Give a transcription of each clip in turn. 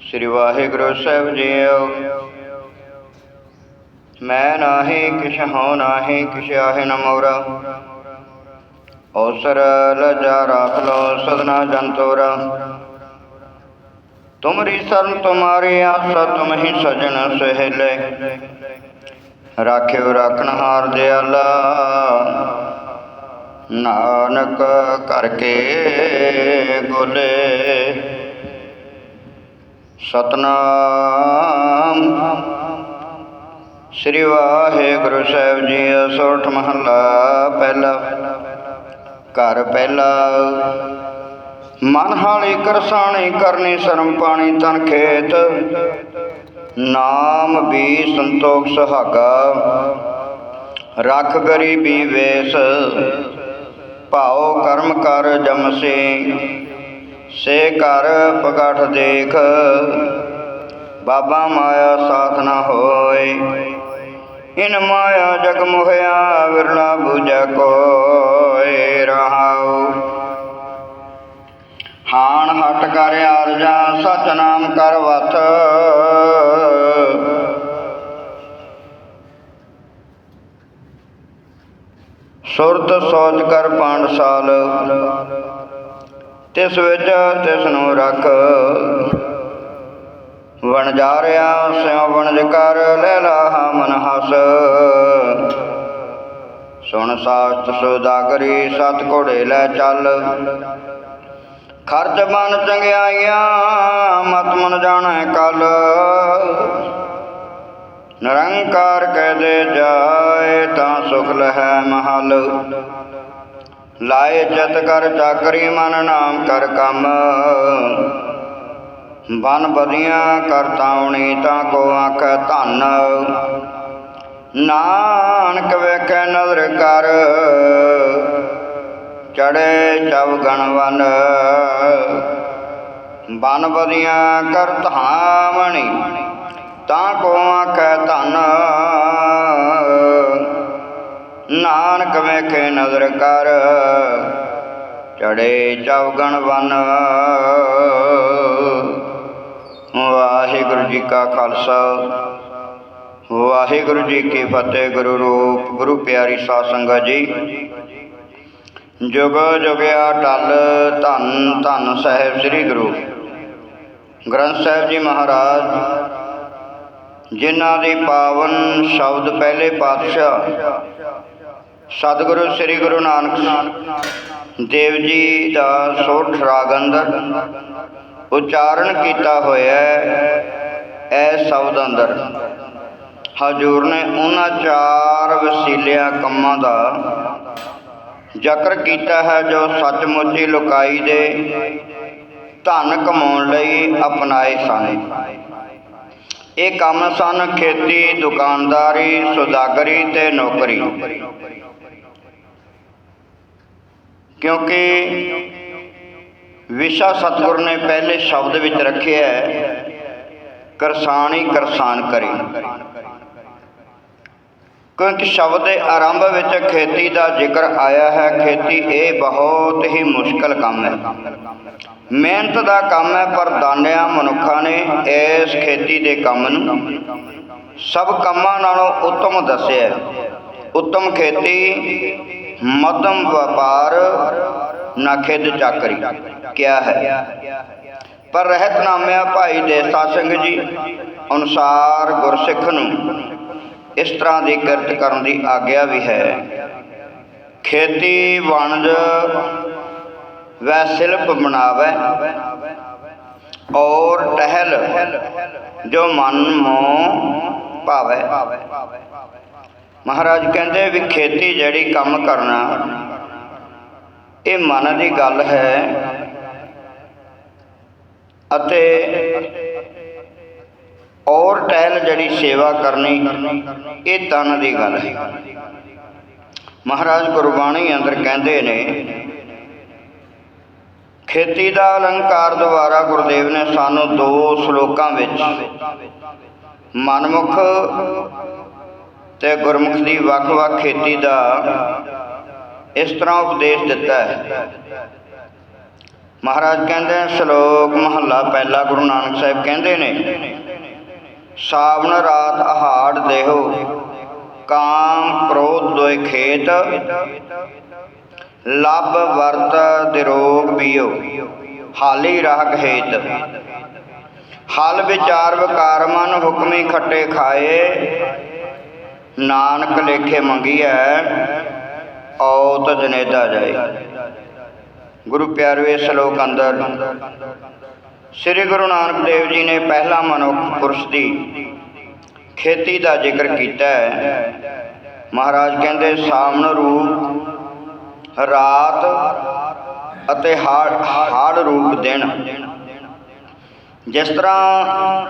ਸ੍ਰੀ ਵਾਹਿਗੁਰੂ ਸਾਹਿਬ JIO. ਮੈਂ ਨਾਹੀ ਕਿਛ ਹੋ ਨਾਹੀ ਕਿਛ ਆਹੇ ਨ ਮੋਰਾ। ਔਸਰ ਲਜਾ ਰਾਖ ਲੋ ਸਦਨਾ ਜੰਤੋਰਾ। ਤੁਮਰੀ ਸਰਨ ਤੁਮਾਰੀ ਆਸਾ ਤੁਮ ਹੀ ਸਜਣ ਸਹਿਲੇ। ਰਾਖਿਓ ਰਾਖਣਹਾਰ ਦਿਆਲਾ। ਨਾਨਕ ਕਰਕੇ ਗੋਲੇ ਸਤਨਾਮ ਸ੍ਰੀ ਵਾਹਿਗੁਰੂ ਸਾਹਿਬ ਜੀ ਸੋਠ ਮਹੱਲਾ ਪਹਿਲਾ। ਘਰ ਪਹਿਲਾ। ਮਨ ਹਾਲੀ ਕਰਸਾਣੀ ਕਰਨੀ, ਸ਼ਰਮ ਪਾਣੀ ਤਨ ਖੇਤ। ਨਾਮ ਵੀ ਸੰਤੋਖ ਸੁਹਾਗਾ। ਰੱਖ ਗਰੀਬੀ ਵੇਸ। ਭਾਉ ਕਰਮ ਕਰ ਜਮਸੇ, ਸੇ ਘਰ ਪਗਠ ਦੇਖ। ਬਾਬਾ ਮਾਇਆ ਸਾਥ ਨਾ ਹੋਏ, ਇਨ ਮਾਇਆ ਜਗ ਮੁਹਿਆ ਵਿਰਲਾ ਬੂਝੈ ਕੋਏ ਰਹਾਉ। ਹਾਣ ਹਟ ਕਰ ਆਰਜਾ ਸਚ ਨਾਮ ਕਰ ਵਤ ਸੁਰਤ ਸੋਚ ਕਰ ਪਾਂਡਸਾਲ ਤਿਸ ਵਿੱਚ ਤਿਸ ਨੂੰ ਰੱਖ। ਵਣ ਜਾ ਰਿਆ, ਸਿਉ ਵਣਜ ਕਰ, ਲੈ ਲਾਹਾ ਮਨ ਹਸ। ਸੁਣ ਸਾਸਤ ਸੁਦਾਗਰੀ ਸਤ ਘੋੜੇ ਲੈ ਚੱਲ। ਖਰਚ ਬਨ ਚੰਗਿਆਈਆਂ, ਮਤ ਮਨ ਜਾਣੈ ਕਲ। ਨਿਰੰਕਾਰ ਕਹਿ ਦੇ ਜਾਏ ਤਾਂ ਸੁਖ ਲਹੈ ਮਹਲ। ਲਾਏ ਚਤ ਕਰ ਚਾਕਰੀ ਮਨ ਨਾਮ ਕਰ ਕੰਮ। ਬਨ ਬਦੀਆਂ ਕਰ ਤਾਂ ਕੋ ਆਖੈ ਧੰਨ। ਨਾਨਕ ਵੇਖੈ ਨਦਰ ਕਰ, ਚੜੇ ਚਵ ਗਣਵਨ ਬਨ ਬਦੀਆਂ ਕਰਤਾਵਣੀ ਤਾਂ ਕੋ ਆਖੈ ਧਨ। ਨਾਨਕ ਵੇਖੇ ਨਜ਼ਰ ਕਰ, ਚੜੇ ਚੌਗਣ ਵਨ ਵਾਹਿਗੁਰੂ ਜੀ ਕਾ ਖਾਲਸਾ, ਵਾਹਿਗੁਰੂ ਜੀ ਕੀ ਫਤਿਹ, ਗੁਰੂ ਰੂਪ, ਗੁਰੂ ਪਿਆਰੀ ਸਾਧ ਸੰਗਤ ਜੀ। ਜੁਗ ਜੁਗਿਆ ਟਲ ਧੰਨ ਧੰਨ ਸਾਹਿਬ ਸ੍ਰੀ ਗੁਰੂ। ਗ੍ਰੰਥ ਸਾਹਿਬ ਜੀ ਮਹਾਰਾਜ ਜਿਨ੍ਹਾਂ ਦੀ ਪਾਵਨ ਸ਼ਬਦ ਪਹਿਲੇ ਪਾਤਸ਼ਾਹ ਸਤਿਗੁਰੂ ਸ੍ਰੀ ਗੁਰੂ ਨਾਨਕ ਦੇਵ ਜੀ ਦਾ ਸੋਠ ਰਾਗ ਅੰਦਰ ਉਚਾਰਨ ਕੀਤਾ ਹੋਇਆ ਹੈ, ਇਹ ਸ਼ਬਦ ਅੰਦਰ। ਹਜੂਰ ਨੇ ਉਹਨਾਂ ਚਾਰ ਵਸੀਲਿਆਂ ਕੰਮਾਂ ਦਾ ਜ਼ਿਕਰ ਕੀਤਾ ਹੈ, ਜੋ ਸੱਚਮੁੱਚ ਹੀ ਲੁਕਾਈ ਦੇ ਧਨ ਕਮਾਉਣ ਲਈ ਅਪਣਾਏ ਸਨ। ਇਹ ਕੰਮ ਸਨ ਖੇਤੀ, ਦੁਕਾਨਦਾਰੀ, ਸੁਦਾਗਰੀ ਤੇ ਨੌਕਰੀ। ਕਿਉਂਕਿ ਵਿਸ਼ਾ ਸਤਿਗੁਰ ਨੇ ਪਹਿਲੇ ਸ਼ਬਦ ਵਿੱਚ ਰੱਖਿਆ ਹੈ, ਕਰਸਾਣੀ ਕਰਸਾਨ ਕਰੀ। ਕਿਉਂਕਿ ਸ਼ਬਦ ਦੇ ਆਰੰਭ ਵਿੱਚ ਖੇਤੀ ਦਾ ਜ਼ਿਕਰ ਆਇਆ ਹੈ। ਖੇਤੀ ਇਹ ਬਹੁਤ ਹੀ ਮੁਸ਼ਕਲ ਕੰਮ ਹੈ। ਮਿਹਨਤ ਦਾ ਕੰਮ ਹੈ, ਪਰ ਦਾਨਿਆਂ ਮਨੁੱਖਾਂ ਨੇ ਇਸ ਖੇਤੀ ਦੇ ਕੰਮ ਨੂੰ ਸਭ ਕੰਮਾਂ ਨਾਲੋਂ ਉੱਤਮ ਦੱਸਿਆ ਉੱਤਮ ਖੇਤੀ, ਮੱਧਮ ਵਪਾਰ ਨਾਖਿਦ ਚਾਕਰੀ, ਕਿਆ ਹੈ। ਪਰ ਰਹਿਤਨਾਮਿਆ ਭਾਈ ਦੇਸਾ ਸਿੰਘ ਜੀ ਅਨੁਸਾਰ ਗੁਰਸਿੱਖ ਨੂੰ ਇਸ ਤਰ੍ਹਾਂ ਦੀ ਕਿਰਤ ਕਰਨ ਦੀ ਆਗਿਆ ਵੀ ਹੈ। ਖੇਤੀ ਵਣਜ ਵੈ ਸਿਲਪ ਬਣਾਵੇ ਔਰ ਟਹਿਲ ਜੋ ਮਨ ਮੋ ਭਾਵੇ। ਮਹਾਰਾਜ ਕਹਿੰਦੇ ਵੀ ਖੇਤੀ ਜਿਹੜੀ ਕੰਮ ਕਰਨਾ, ਇਹ ਮਨ ਦੀ ਗੱਲ ਹੈ ਅਤੇ ਔਰ ਟਹਿਲ ਜਿਹੜੀ ਸੇਵਾ ਕਰਨੀ, ਇਹ ਤਨ ਦੀ ਗੱਲ ਹੈ। ਮਹਾਰਾਜ ਗੁਰਬਾਣੀ ਅੰਦਰ ਕਹਿੰਦੇ ਨੇ, ਖੇਤੀ ਦਾ ਅਲੰਕਾਰ ਦੁਆਰਾ ਗੁਰਦੇਵ ਨੇ ਸਾਨੂੰ ਦੋ ਸ਼ਲੋਕਾਂ ਵਿੱਚ ਮਨਮੁਖ ਤੇ ਗੁਰਮੁਖ ਦੀ ਵੱਖ-ਵੱਖ ਖੇਤੀ ਦਾ ਇਸ ਤਰ੍ਹਾਂ ਉਪਦੇਸ਼ ਦਿੱਤਾ ਹੈ। ਮਹਾਰਾਜ ਕਹਿੰਦੇ ਸ਼ਲੋਕ ਮਹੱਲਾ ਪਹਿਲਾ ਗੁਰੂ ਨਾਨਕ ਸਾਹਿਬ ਕਹਿੰਦੇ ਨੇ ਸਾਵਣ ਰਾਤ ਆਹਾੜ ਦੇਹੋ, ਕਾਮ ਕ੍ਰੋਧ ਦੋਇ ਖੇਤ, ਲੱਭ ਵਰਤ ਦਿਰੋਗ ਪੀਓ ਹਾਲੀ ਰਾਖ ਹੇਤ। ਹਲ ਵਿਚਾਰ ਵਿਕਾਰ ਮਨ ਹੁਕਮੀ ਖੱਟੇ ਖਾਏ, ਨਾਨਕ ਲੇਖੇ ਮੰਗੀ ਹੈ ਔਤ ਜਨੇਦਾ ਜਾਏ। ਗੁਰੂ ਪਿਆਰਿਓ ਸ਼ਲੋਕ ਅੰਦਰ। ਸ੍ਰੀ ਗੁਰੂ ਨਾਨਕ ਦੇਵ ਜੀ ਨੇ ਪਹਿਲਾ ਮਨੁੱਖ ਪੁਰਸ਼ ਦੀ ਖੇਤੀ ਦਾ ਜ਼ਿਕਰ ਕੀਤਾ ਹੈ। ਮਹਾਰਾਜ ਕਹਿੰਦੇ ਸਾਮਨ ਰੂਪ, ਰਾਤ ਅਤੇ ਹਾੜ ਹਾੜ ਰੂਪ ਦਿਨ। ਜਿਸ ਤਰ੍ਹਾਂ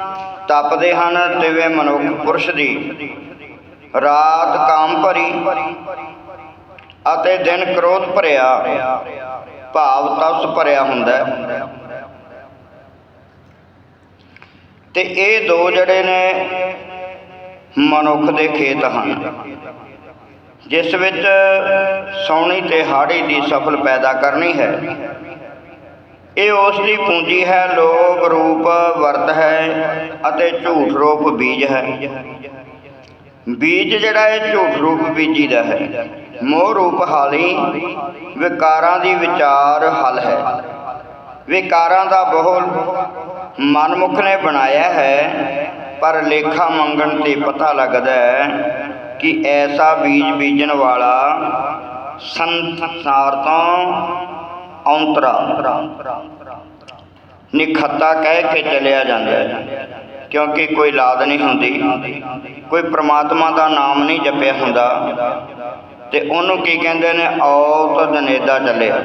ਤਪਦੇ ਹਨ, ਤਿਵੇਂ ਮਨੁੱਖ ਪੁਰਸ਼ ਦੀ ਰਾਤ ਕਾਮ ਭਰੀ ਅਤੇ ਦਿਨ ਕ੍ਰੋਧ ਭਰਿਆ, ਭਾਵ ਤਪਸ ਭਰਿਆ ਹੁੰਦਾ ਹੈ। ਤੇ ਇਹ ਦੋ ਜਿਹੜੇ ਨੇ ਮਨੁੱਖ ਦੇ ਖੇਤ ਹਨ। ਜਿਸ ਵਿੱਚ ਸੌਣੀ ਤੇ ਹਾੜੀ ਦੀ ਸਫਲ ਪੈਦਾ ਕਰਨੀ ਹੈ। ਇਹ ਉਸ ਦੀ ਪੂੰਜੀ ਹੈ ਲੋਭ ਰੂਪ ਵਰਤ ਹੈ ਅਤੇ ਝੂਠ ਰੂਪ ਬੀਜ ਹੈ। ਬੀਜ ਜਿਹੜਾ ਇਹ ਝੂਠ ਰੂਪ ਬੀਜੀ ਦਾ ਹੈ। ਮੋਹ ਰੂਪ ਹਾਲੀ, ਵਿਕਾਰਾਂ ਦੀ ਵਿਚਾਰ ਹਲ ਹੈ। ਵਿਕਾਰਾਂ ਦਾ ਬਹੁ ਮਨਮੁਖ ਨੇ ਬਣਾਇਆ ਹੈ, ਪਰ ਲੇਖਾ ਮੰਗਣ ਤੇ ਪਤਾ ਲੱਗਦਾ ਹੈ ਕਿ ਐਸਾ ਬੀਜ ਬੀਜਣ ਵਾਲਾ ਸੰਸਾਰ ਤੋਂ ਔਂਤਰਾ। ਨਿਖੱਤਾ ਕਹਿ ਕੇ ਚਲਿਆ ਜਾਂਦਾ ਹੈ, ਕਿਉਂਕਿ ਕੋਈ ਲਾਦ ਨਹੀਂ ਹੁੰਦੀ, ਕੋਈ ਪ੍ਰਮਾਤਮਾ ਦਾ ਨਾਮ ਨਹੀਂ ਜਪਿਆ ਹੁੰਦਾ, ਤੇ ਉਹਨੂੰ ਕੀ ਕਹਿੰਦੇ ਨੇ? ਔਤ ਜਨੇਦਾ ਚੱਲਿਆ।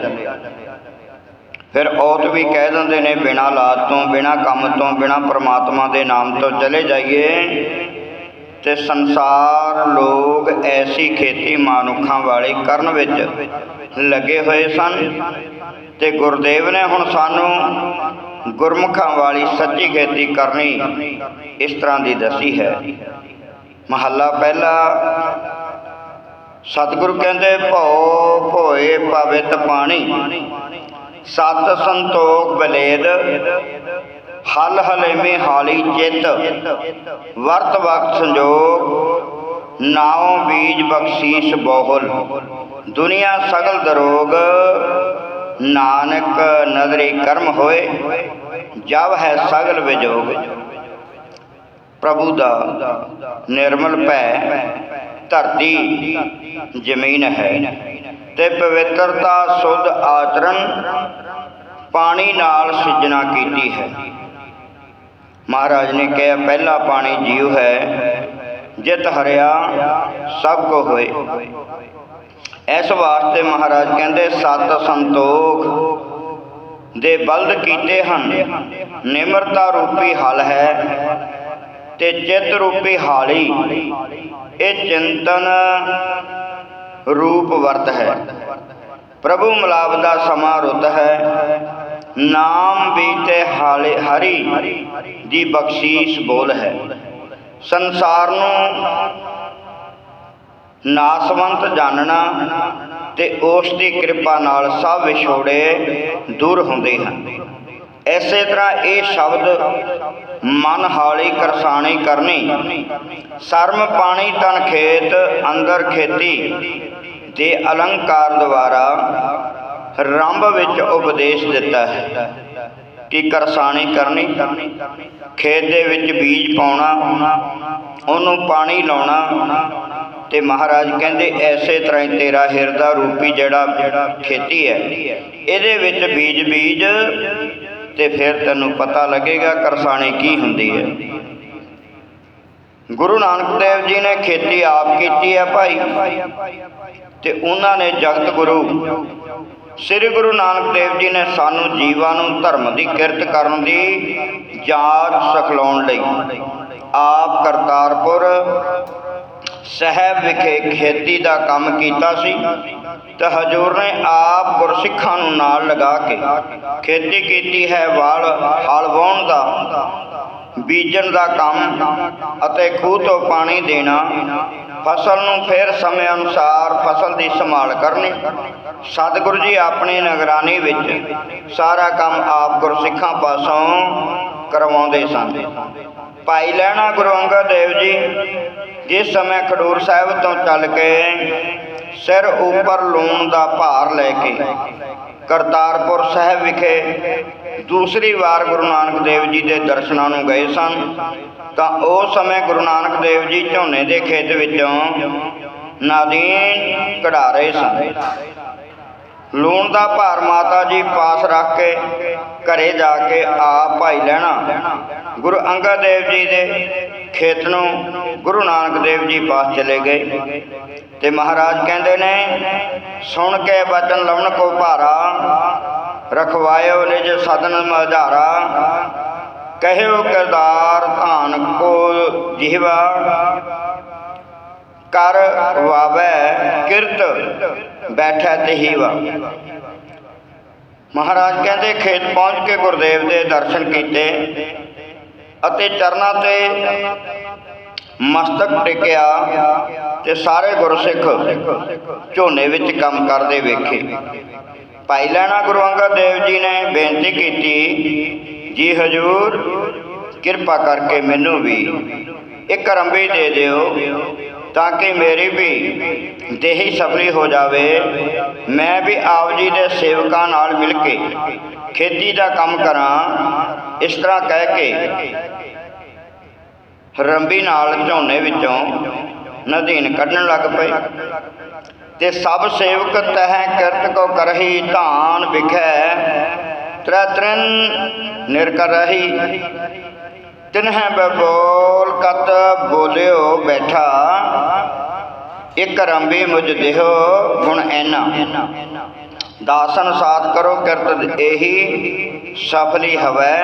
ਫਿਰ ਔਤ ਵੀ ਕਹਿ ਦਿੰਦੇ ਨੇ, ਬਿਨਾ ਲਾਦ ਤੋਂ, ਬਿਨਾ ਕੰਮ ਤੋਂ, ਬਿਨਾ ਪ੍ਰਮਾਤਮਾ ਦੇ ਨਾਮ ਤੋਂ ਚਲੇ ਜਾਈਏ। ਤੇ ਸੰਸਾਰ ਲੋਕ ਐਸੀ ਖੇਤੀ ਮਾਨੁੱਖਾਂ ਵਾਲੇ ਕਰਨ ਵਿੱਚ ਲੱਗੇ ਹੋਏ ਸਨ। ਤੇ ਗੁਰਦੇਵ ਨੇ ਹੁਣ ਸਾਨੂੰ ਗੁਰਮੁਖਾਂ ਵਾਲੀ ਸੱਚੀ ਖੇਤੀ ਕਰਨੀ ਇਸ ਤਰ੍ਹਾਂ ਦੀ ਦਸੀ ਹੈ। ਮਹੱਲਾ ਪਹਿਲਾ, ਸਤਿਗੁਰੂ ਕਹਿੰਦੇ ਭੋ ਭੋਏ ਪਵਿੱਤ ਪਾਣੀ। ਸਤ ਸੰਤੋਖ ਬਲੇਦ, ਹਲ ਹਲੇਮੇ ਹਾਲੀ ਚਿੱਤ, ਵਰਤ ਵਕਤ ਸੰਜੋਗ, ਨਾਉ ਬੀਜ ਬਖਸ਼ੀਸ਼ ਬਹੁਲ। ਦੁਨੀਆ ਸਗਲ ਦਰੋਗ, ਨਾਨਕ ਨਦਰੀ ਕਰਮ ਹੋਏ, ਜਬ ਹੈ ਸਗਲ ਵਿਜੋਗ। ਪ੍ਰਭੂ ਦਾ ਨਿਰਮਲ ਭੈ, ਧਰਤੀ ਜ਼ਮੀਨ ਹੈ। ਤੇ ਪਵਿੱਤਰਤਾ ਸੁਧ ਆਚਰਣ ਪਾਣੀ ਨਾਲ ਸਿਜਣਾ ਕੀਤੀ ਹੈ। ਮਹਾਰਾਜ ਨੇ ਕਿਹਾ, ਪਹਿਲਾ ਪਾਣੀ ਜੀਵ ਹੈ, ਜਿਤ ਹਰਿਆ ਸਭ ਕੋ ਹੋਏ। ਇਸ ਵਾਸਤੇ ਮਹਾਰਾਜ ਕਹਿੰਦੇ, ਸਤ ਸੰਤੋਖ ਦੇ ਬਲਦ ਕੀਤੇ ਹਨ। ਨਿਮਰਤਾ ਰੂਪੀ ਹਲ ਹੈ ਤੇ ਚਿੱਤ ਰੂਪੀ ਹਾਲੀ। ਇਹ ਚਿੰਤਨ ਰੂਪ ਵਰਤ ਹੈ। ਪ੍ਰਭੂ ਮਲਾਪ ਦਾ ਸਮਾਂ ਰੁੱਤ ਹੈ। ਨਾਮ ਬੀਤੇ ਹਾਲੇ ਹਰੀ ਦੀ ਬਖਸ਼ੀਸ਼ ਬੋਲ ਹੈ। ਸੰਸਾਰ ਨੂੰ ਨਾਸਵੰਤ ਜਾਣਨਾ ਤੇ ਉਸ ਦੀ ਕਿਰਪਾ ਨਾਲ ਸਭ ਵਿਛੋੜੇ ਦੂਰ ਹੁੰਦੇ ਹਨ। ਇਸੇ ਤਰ੍ਹਾਂ ਇਹ ਸ਼ਬਦ ਮਨ ਹਾਲੀ ਕਰਸਾਣੀ ਕਰਨੀ। ਸ਼ਰਮ ਪਾਣੀ ਤਨ ਖੇਤ, ਅੰਦਰ ਖੇਤੀ। ਦੇ ਅਲੰਕਾਰ ਦੁਆਰਾ ਰੰਭ ਵਿੱਚ ਉਪਦੇਸ਼ ਦਿੱਤਾ ਹੈ ਕਿ ਕਰਸਾਣੀ ਕਰਨੀ। ਖੇਤ ਦੇ ਵਿੱਚ ਬੀਜ ਪਾਉਣਾ, ਉਹਨੂੰ ਪਾਣੀ ਲਾਉਣਾ। ਤੇ ਮਹਾਰਾਜ ਕਹਿੰਦੇ, ਐਸੇ ਤਰ੍ਹਾਂ ਹੀ ਤੇਰਾ ਹਿਰਦਾ ਰੂਪੀ ਜਿਹੜਾ ਖੇਤੀ ਹੈ, ਇਹਦੇ ਵਿੱਚ ਬੀਜ ਬੀਜ ਤੇ ਫਿਰ ਤੈਨੂੰ ਪਤਾ ਲੱਗੇਗਾ ਕਰਸਾਣੀ ਕੀ ਹੁੰਦੀ ਹੈ। ਗੁਰੂ ਨਾਨਕ ਦੇਵ ਜੀ ਨੇ ਖੇਤੀ ਆਪ ਕੀਤੀ ਹੈ ਭਾਈ। ਤੇ ਉਹਨਾਂ ਨੇ ਜਗਤ ਗੁਰੂ ਸ੍ਰੀ ਗੁਰੂ ਨਾਨਕ ਦੇਵ ਜੀ ਨੇ ਸਾਨੂੰ ਜੀਵਾਂ ਨੂੰ ਧਰਮ ਦੀ ਕਿਰਤ ਕਰਨ ਦੀ ਜਾਂਚ ਸਿਖਲਾਉਣ ਲਈ ਆਪ ਕਰਤਾਰਪੁਰ ਸਾਹਿਬ ਵਿਖੇ ਖੇਤੀ ਦਾ ਕੰਮ ਕੀਤਾ ਸੀ ਤੇ ਹਜੂਰ ਨੇ ਆਪ ਗੁਰਸਿੱਖਾਂ ਨੂੰ ਨਾਲ ਲਗਾ ਕੇ ਖੇਤੀ ਕੀਤੀ ਹੈ ਵਾਲ ਹਲ ਵਾਹੁਣ ਦਾ, ਬੀਜਣ ਦਾ ਕੰਮ ਅਤੇ ਖੂਹ ਤੋਂ ਪਾਣੀ ਦੇਣਾ, ਫਸਲ ਨੂੰ ਫਿਰ ਸਮੇਂ ਅਨੁਸਾਰ ਫਸਲ ਦੀ ਸੰਭਾਲ ਕਰਨੀ। ਸਤਿਗੁਰੂ ਜੀ ਆਪਣੀ ਨਿਗਰਾਨੀ ਵਿੱਚ ਸਾਰਾ ਕੰਮ ਆਪ ਗੁਰਸਿੱਖਾਂ ਪਾਸੋਂ ਕਰਵਾਉਂਦੇ ਸਨ। ਭਾਈ ਲਹਿਣਾ ਗੁਰੂ ਅੰਗਦ ਦੇਵ ਜੀ, ਜਿਸ ਸਮੇਂ ਖਡੂਰ ਸਾਹਿਬ ਤੋਂ ਚੱਲ ਕੇ ਸਿਰ ਉੱਪਰ ਲੂਣ ਦਾ ਭਾਰ ਲੈ ਕੇ ਕਰਤਾਰਪੁਰ ਸਾਹਿਬ ਵਿਖੇ ਦੂਸਰੀ ਵਾਰ ਗੁਰੂ ਨਾਨਕ ਦੇਵ ਜੀ ਦੇ ਦਰਸ਼ਨਾਂ ਨੂੰ ਗਏ ਸਨ, ਤਾਂ ਉਸ ਸਮੇਂ ਗੁਰੂ ਨਾਨਕ ਦੇਵ ਜੀ ਝੋਨੇ ਦੇ ਖੇਤ ਵਿੱਚੋਂ ਨਾਦੀਨ ਕਢਾ ਰਹੇ ਸਨ। ਲੂਣ ਦਾ ਭਾਰ ਮਾਤਾ ਜੀ ਪਾਸ ਰੱਖ ਕੇ ਘਰੇ ਜਾ ਕੇ ਆਪ ਭਾਈ ਲੈਣਾ। ਗੁਰੂ ਅੰਗਦ ਦੇਵ ਜੀ ਦੇ ਖੇਤ ਨੂੰ ਗੁਰੂ ਨਾਨਕ ਦੇਵ ਜੀ ਪਾਸ ਚਲੇ ਗਏ। ਤੇ ਮਹਾਰਾਜ ਕਹਿੰਦੇ ਨੇ, ਸੁਣ ਕੇ ਬਚਨ ਲਵਣ ਕੋ ਭਾਰਾ, ਰਖਵਾਇਓ ਨਿਜ ਸਦਨ ਮਝਾਰਾ ਕਹਿਓ ਕਰਦਾਰ ਧਾਨ ਕੋ ਜਿਹਵਾ ਕਰ ਵਾਵੈ ਕਿਰਤ ਬੈਠੈ ਤਹੀਵਾ। ਮਹਾਰਾਜ ਕਹਿੰਦੇ, ਖੇਤ ਪਹੁੰਚ ਕੇ ਗੁਰਦੇਵ ਦੇ ਦਰਸ਼ਨ ਕੀਤੇ ਅਤੇ ਚਰਨਾਂ ਤੇ ਮਸਤਕ ਟੇਕਿਆ ਤੇ ਸਾਰੇ ਗੁਰਸਿੱਖ ਝੋਨੇ ਵਿੱਚ ਕੰਮ ਕਰਦੇ ਵੇਖੇ। ਭਾਈ ਲੈਣਾ ਗੁਰੂ ਅੰਗਦ ਦੇਵ ਜੀ ਨੇ ਬੇਨਤੀ ਕੀਤੀ, ਜੀ ਹਜੂਰ, ਕਿਰਪਾ ਕਰਕੇ ਮੈਨੂੰ ਵੀ ਇੱਕ ਰੰਬੀ ਦੇ ਦਿਓ ਤਾਂ ਕਿ ਮੇਰੀ ਵੀ ਦੇਹੀ ਸਫਲੀ ਹੋ ਜਾਵੇ, ਮੈਂ ਵੀ ਆਪ ਜੀ ਦੇ ਸੇਵਕਾਂ ਨਾਲ ਮਿਲ ਕੇ ਖੇਤੀ ਦਾ ਕੰਮ ਕਰਾਂ। ਇਸ ਤਰ੍ਹਾਂ ਕਹਿ ਕੇ ਰੰਬੀ ਨਾਲ ਝੋਨੇ ਵਿੱਚੋਂ ਨਦੀਨ ਕੱਢਣ ਲੱਗ ਪਏ। ਤੇ ਸਭ ਸੇਵਕ ਤਹਿ ਕਿਰਤ ਕੋ ਕਰਹੀ ਧਾਨ ਵਿਖੈ ਤ੍ਰੈ ਤ੍ਰਿਨ ਨਿਰਕਰ ਰਹੀ। ਤਿਨਹਿ ਬਬੋਲ ਕਤ ਬੋਲਿਓ ਬੈਠਾ। ਇਕ ਰੰਬੀ ਮੁਝ ਦੇਹੋ ਗੁਣ ਐਨਾ। ਦਾਸਨ ਸਾਥ ਕਰੋ ਕਿਰਤ ਇਹੀ, ਸਫਲੀ ਹਵੈ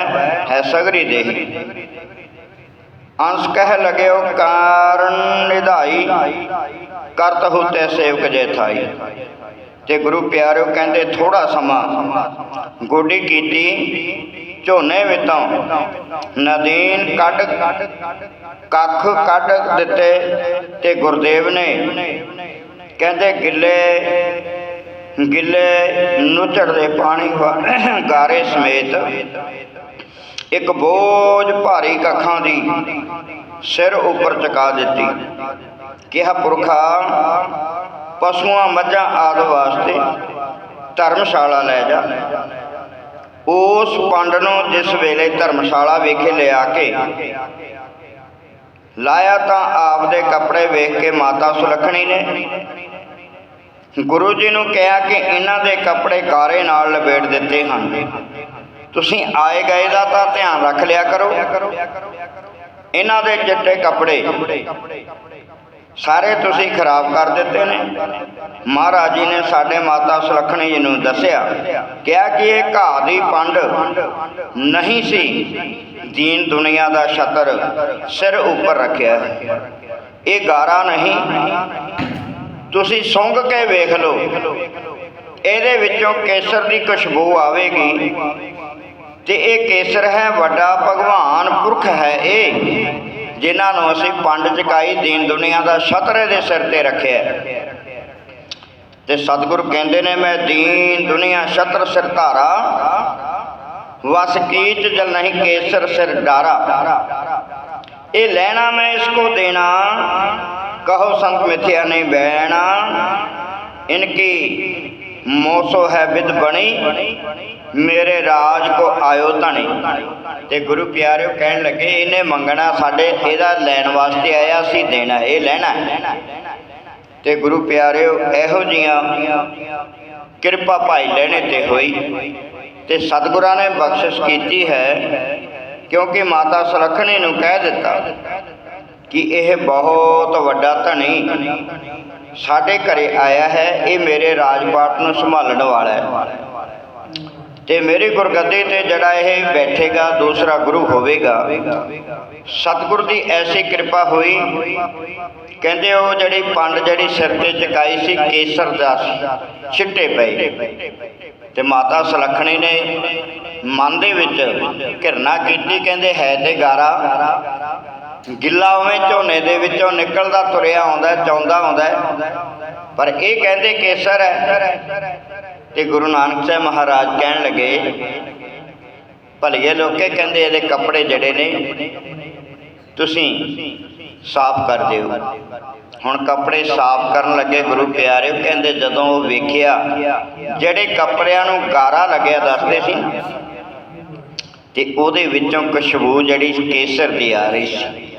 ਹੈ ਸਗਰੀ ਦੇਹੀ। ਅੰਸ਼ ਕਹਿ ਲਗਿਓ ਕਾਰਨ ਨਿਧਾਈ, ਕਰਤ ਹੁਤੇ ਸੇਵਕ ਜੇ ਥਾਈ। ਤੇ ਗੁਰੂ ਪਿਆਰਿਓ ਕਹਿੰਦੇ ਥੋੜਾ ਸਮਾਂ ਗੋਡੀ ਕੀਤੀ ਝੋਨੇ ਵਿੱਚੋਂ ਨਦੀਨ ਕੱਢ, ਕੱਖ ਕੱਢ ਦਿੱਤੇ ਤੇ ਗੁਰਦੇਵ ਨੇ ਕਹਿੰਦੇ ਗਿੱਲੇ ਗਿੱਲੇ ਨੁਚੜਦੇ ਪਾਣੀ ਗਾਰੇ ਸਮੇਤ ਇੱਕ ਬੋਝ ਭਾਰੀ ਕੱਖਾਂ ਦੀ ਸਿਰ ਉੱਪਰ ਚਕਾ ਦਿੱਤੀ। ਕਿਹਾ, ਪੁਰਖਾ, ਪਸ਼ੂਆਂ ਮੱਝਾਂ ਆਦਿ ਵਾਸਤੇ ਧਰਮਸ਼ਾਲਾ ਲੈ ਜਾ। ਉਸ ਪੰਡ ਨੂੰ ਜਿਸ ਵੇਲੇ ਧਰਮਸ਼ਾਲਾ ਵਿਖੇ ਲਿਆ ਕੇ ਲਾਇਆ ਤਾਂ ਆਪਦੇ ਕੱਪੜੇ ਵੇਖ ਕੇ ਮਾਤਾ ਸੁਲੱਖਣੀ ਨੇ। ਗੁਰੂ ਜੀ ਨੂੰ ਕਿਹਾ ਕਿ ਇਹਨਾਂ ਦੇ ਕੱਪੜੇ ਕਾਰੇ ਨਾਲ ਲਪੇਟ ਦਿੱਤੇ ਹਨ। ਤੁਸੀਂ ਆਏ ਗਏ ਦਾ ਤਾਂ ਧਿਆਨ ਰੱਖ ਲਿਆ ਕਰੋ। ਇਹਨਾਂ ਦੇ ਚਿੱਟੇ ਕੱਪੜੇ ਸਾਰੇ ਤੁਸੀਂ ਖਰਾਬ ਕਰ ਦਿੱਤੇ ਨੇ। ਮਹਾਰਾਜ ਜੀ ਨੇ ਸਾਡੇ ਮਾਤਾ ਸੁਲੱਖਣੀ ਜੀ ਨੂੰ ਦੱਸਿਆ, ਕਿਹਾ ਕਿ ਇਹ ਘਾਹ ਦੀ ਪੰਡ ਨਹੀਂ ਸੀ। ਦੀਨ ਦੁਨੀਆ ਦਾ ਛਤਰ ਸਿਰ ਉੱਪਰ ਰੱਖਿਆ ਹੈ। ਇਹ ਗਾਰਾ ਨਹੀਂ। ਤੁਸੀਂ ਸੁੰਘ ਕੇ ਵੇਖ ਲਓ। ਇਹਦੇ ਵਿੱਚੋਂ ਕੇਸਰ ਦੀ ਖੁਸ਼ਬੂ ਆਵੇਗੀ। ਤੇ ਇਹ ਕੇਸਰ ਹੈ, ਵੱਡਾ ਭਗਵਾਨ ਪੁਰਖ ਹੈ ਇਹ। ਜਿਨ੍ਹਾਂ ਨੂੰ ਅਸੀਂ ਪੰਡ ਚਕਾਈ ਦੀਨ ਦੁਨੀਆ ਦਾ ਛਤਰੇ ਦੇ ਸਿਰ ਤੇ ਰੱਖਿਆ ਤੇ ਸਤਿਗੁਰੂ ਕਹਿੰਦੇ ਨੇ, ਮੈਂ ਦੀਨ ਦੁਨੀਆ ਛਤਰ ਸਿਰ ਧਾਰਾ, ਵਸ ਕੀਚ ਜਲ ਨਹੀਂ ਕੇਸਰ ਸਿਰ ਡਾਰਾ। ਇਹ ਲੈਣਾ ਮੈਂ ਇਸ ਕੋ ਦੇਣਾ, ਕਹੋ ਸੰਤ ਮਿਥਿਆ ਨਹੀਂ ਬੈਣਾ ਇਨਕੀ ਮੋਸੋ ਹੈ ਵਿਦ ਬਣੀ ਮੇਰੇ ਰਾਜ ਕੋ ਆਇਓ ਧਣੀ। ਤੇ ਗੁਰੂ ਪਿਆਰਿਓ ਕਹਿਣ ਲੱਗੇ, ਇਹਨੇ ਮੰਗਣਾ ਸਾਡੇ ਇਹਦਾ ਲੈਣ ਵਾਸਤੇ ਆਇਆ ਸੀ ਦੇਣਾ, ਇਹ ਲੈਣਾ। ਹੈ। ਤੇ ਗੁਰੂ ਪਿਆਰਿਓ, ਇਹੋ ਜੀਆਂ ਕਿਰਪਾ ਭਾਈ ਲੈਣੇ ਤੇ ਹੋਈ। ਤੇ ਸਤਿਗੁਰਾਂ ਨੇ ਬਖਸ਼ਿਸ਼ ਕੀਤੀ ਹੈ, ਕਿਉਂਕਿ ਮਾਤਾ ਸੁਲੱਖਣੀ ਨੂੰ ਕਹਿ ਦਿੱਤਾ ਕਿ ਇਹ ਬਹੁਤ ਵੱਡਾ ਧਨੀ ਸਾਡੇ ਘਰੇ ਆਇਆ ਹੈ, ਇਹ ਮੇਰੇ ਰਾਜਪਾਟ ਨੂੰ ਸੰਭਾਲਣ ਵਾਲਾ ਹੈ। ਤੇ ਮੇਰੀ ਗੁਰਗੱਦੀ ਤੇ ਜਿਹੜਾ ਇਹ ਬੈਠੇਗਾ, ਦੂਸਰਾ ਗੁਰੂ ਹੋਵੇਗਾ। ਸਤਿਗੁਰ ਦੀ ਐਸੀ ਕਿਰਪਾ ਹੋਈ। ਕਹਿੰਦੇ ਉਹ ਜਿਹੜੀ ਪੰਡ ਜਿਹੜੀ ਸਿਰ ਤੇ ਚਕਾਈ ਸੀ, ਕੇਸਰ ਦਾ ਛਿੱਟੇ ਪਏ। ਤੇ ਮਾਤਾ ਸੁਲੱਖਣੀ ਨੇ ਮਨ ਦੇ ਵਿੱਚ ਘਿਰਨਾ ਕੀਤੀ, ਕਹਿੰਦੇ ਹੈ ਤੇ ਗਾਰਾ। ਗਿੱਲਾ ਉਵੇਂ ਝੋਨੇ ਦੇ ਵਿੱਚੋਂ ਨਿਕਲਦਾ, ਤੁਰਿਆ ਆਉਂਦਾ, ਚਾਹੁੰਦਾ ਆਉਂਦਾ। ਪਰ ਇਹ ਕਹਿੰਦੇ ਕੇਸਰ ਹੈ। ਤੇ ਗੁਰੂ ਨਾਨਕ ਸਾਹਿਬ ਮਹਾਰਾਜ ਕਹਿਣ ਲੱਗੇ, ਭਲੀਏ ਲੋਕੇ ਕਹਿੰਦੇ ਇਹਦੇ ਕੱਪੜੇ ਜਿਹੜੇ ਨੇ, ਤੁਸੀਂ ਸਾਫ਼ ਕਰ ਦਿਓ। ਹੁਣ ਕੱਪੜੇ ਸਾਫ਼ ਕਰਨ ਲੱਗੇ ਗੁਰੂ ਪਿਆਰਿਓ, ਕਹਿੰਦੇ ਜਦੋਂ ਉਹ ਵੇਖਿਆ ਜਿਹੜੇ ਕੱਪੜਿਆਂ ਨੂੰ ਗਾਰਾ ਲੱਗਿਆ ਦੱਸਦੇ ਸੀ, ਤੇ ਉਹਦੇ ਵਿੱਚੋਂ ਖੁਸ਼ਬੂ ਜਿਹੜੀ ਕੇਸਰ ਦੀ ਆ ਰਹੀ ਸੀ।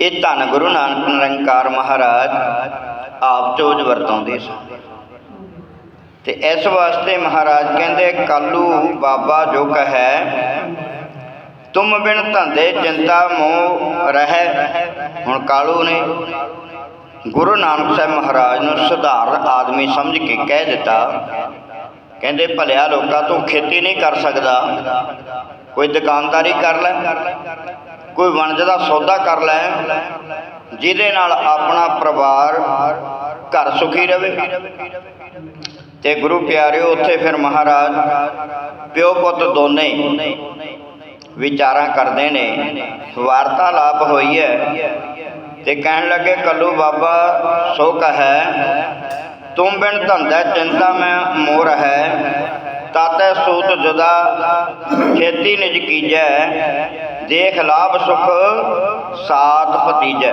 ਇਹ ਧੰਨ ਗੁਰੂ ਨਾਨਕ ਨਿਰੰਕਾਰ ਮਹਾਰਾਜ ਆਪ ਚੋਜ ਵਰਤਾਉਂਦੇ ਸਨ। ਤੇ ਇਸ ਵਾਸਤੇ ਮਹਾਰਾਜ ਕਹਿੰਦੇ, ਕਾਲੂ ਬਾਬਾ ਜੋ ਕਹੈ, ਤੁਮ ਬਿਨ ਧੰਦੇ ਚਿੰਤਾ ਮੋਹ ਰਹਿ। ਹੁਣ ਕਾਲੂ ਨੇ ਗੁਰੂ ਨਾਨਕ ਸਾਹਿਬ ਮਹਾਰਾਜ ਨੂੰ ਸਧਾਰਨ ਆਦਮੀ ਸਮਝ ਕੇ ਕਹਿ ਦਿੱਤਾ। ਕਹਿੰਦੇ, ਭਲਿਆ ਲੋਕਾਂ, ਤੂੰ ਖੇਤੀ ਨਹੀਂ ਕਰ ਸਕਦਾ। ਕੋਈ ਦੁਕਾਨਦਾਰੀ ਕਰ ਲੈ, ਕੋਈ ਵਣਜ ਦਾ ਸੌਦਾ ਕਰ ਲੈ, ਜਿਹਦੇ ਨਾਲ ਆਪਣਾ ਪਰਿਵਾਰ ਘਰ ਸੁਖੀ ਰਵੇ। ਤੇ ਗੁਰੂ ਪਿਆਰਿਓ, ਉੱਥੇ ਫਿਰ ਮਹਾਰਾਜ ਪਿਓ ਪੁੱਤ ਦੋਨੇ ਵਿਚਾਰਾਂ ਕਰਦੇ ਨੇ। ਵਾਰਤਾਲਾਪ ਹੋਈ ਹੈ ਤੇ ਕਹਿਣ ਲੱਗੇ, ਕੱਲੂ ਬਾਬਾ ਸੋ ਕਹੈ ਤੂੰ ਬਿਨ ਧੰਦਾ ਚਿੰਤਾ ਮੈਂ ਮੋਰ ਹੈ। ਤਾਤੈ ਸੂਤ ਜੁਦਾ, ਖੇਤੀ ਨਿਜ ਕੀਜੈ। ਦੇਖ ਲਾਭ ਸੁਖ ਸਾਤ ਭਤੀਜੈ।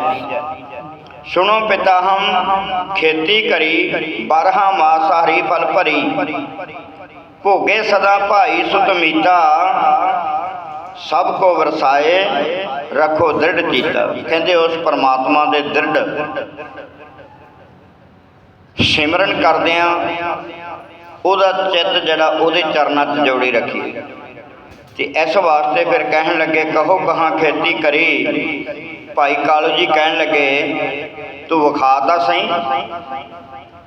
ਸੁਣੋ ਪਿਤਾ ਹਮ ਖੇਤੀ ਕਰੀ, ਬਾਰਹਾ ਮਾਸ ਹਰੀ ਫਲ ਭਰੀ। ਭੋਗੇ ਸਦਾ ਭਾਈ ਸੁਤ ਮੀਤਾ, ਸਭ ਕੋ ਵਰਸਾਏ, ਰੱਖੋ ਦ੍ਰਿੜ ਚੀਤਾ। ਕਹਿੰਦੇ ਉਸ ਪਰਮਾਤਮਾ ਦੇ ਦ੍ਰਿੜ। ਸਿਮਰਨ ਕਰਦਿਆਂ ਉਹਦਾ ਚਿੱਤ ਜਿਹੜਾ ਉਹਦੇ ਚਰਨਾਂ 'ਚ ਜੋੜੀ ਰੱਖੀ। ਤੇ ਇਸ ਵਾਸਤੇ ਫਿਰ ਕਹਿਣ ਲੱਗੇ, ਕਹੋ ਕਹਾਂ ਖੇਤੀ ਕਰੀ ਭਾਈ ਕਾਲੂ ਜੀ ਕਹਿਣ ਲੱਗੇ, ਤੂੰ ਵਿਖਾ ਤਾਂ ਸਹੀ,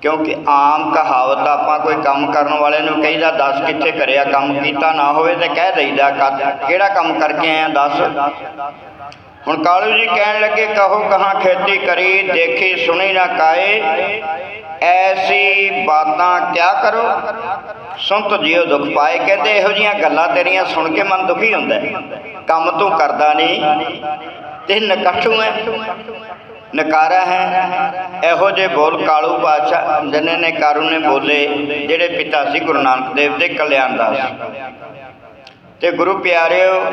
ਕਿਉਂਕਿ ਆਮ ਕਹਾਵਤ ਆਪਾਂ ਕੋਈ ਕੰਮ ਕਰਨ ਵਾਲੇ ਨੂੰ ਕਹਿੰਦਾ, ਦੱਸ ਕਿੱਥੇ ਕਰਿਆ, ਕੰਮ ਕੀਤਾ ਨਾ ਹੋਵੇ ਤੇ ਕਹਿ ਦਈਦਾ ਕਿਹੜਾ ਕੰਮ ਕਰਕੇ ਆਇਆ, ਦੱਸ? ਹੁਣ ਕਾਲੂ ਜੀ ਕਹਿਣ ਲੱਗੇ, ਕਹੋ ਕਹਾਂ ਖੇਤੀ ਕਰੀ, ਦੇਖੀ ਸੁਣੀ ਨਾ ਕਾਏ, ਐਸੀ ਬਾਤਾਂ ਕਿਆ ਕਰੋ? ਸੁਣਤ ਜਿਉ ਦੁੱਖ ਪਾਏ। ਕਹਿੰਦੇ, ਇਹੋ ਜੀਆਂ ਗੱਲਾਂ ਤੇਰੀਆਂ ਸੁਣ ਕੇ ਮਨ ਦੁਖੀ ਹੁੰਦਾ ਕੰਮ ਤੂੰ ਕਰਦਾ ਨਹੀਂ। ਤੇ ਨਕਸ਼ੂ ਹੈ। ਨਕਾਰਾ ਹੈ। ਇਹੋ ਜੇ ਬੋਲ ਕਾਲੂ ਪਾਤਸ਼ਾਹ ਜਨੇ ਨੇ ਕਾਰੂ ਨੇ ਬੋਲੇ, ਜਿਹੜੇ ਪਿਤਾ ਸੀ ਗੁਰੂ ਨਾਨਕ ਦੇਵ ਦੇ ਕਲਿਆਣ ਦਾਸ। ਤੇ ਗੁਰੂ ਪਿਆਰਿਓ,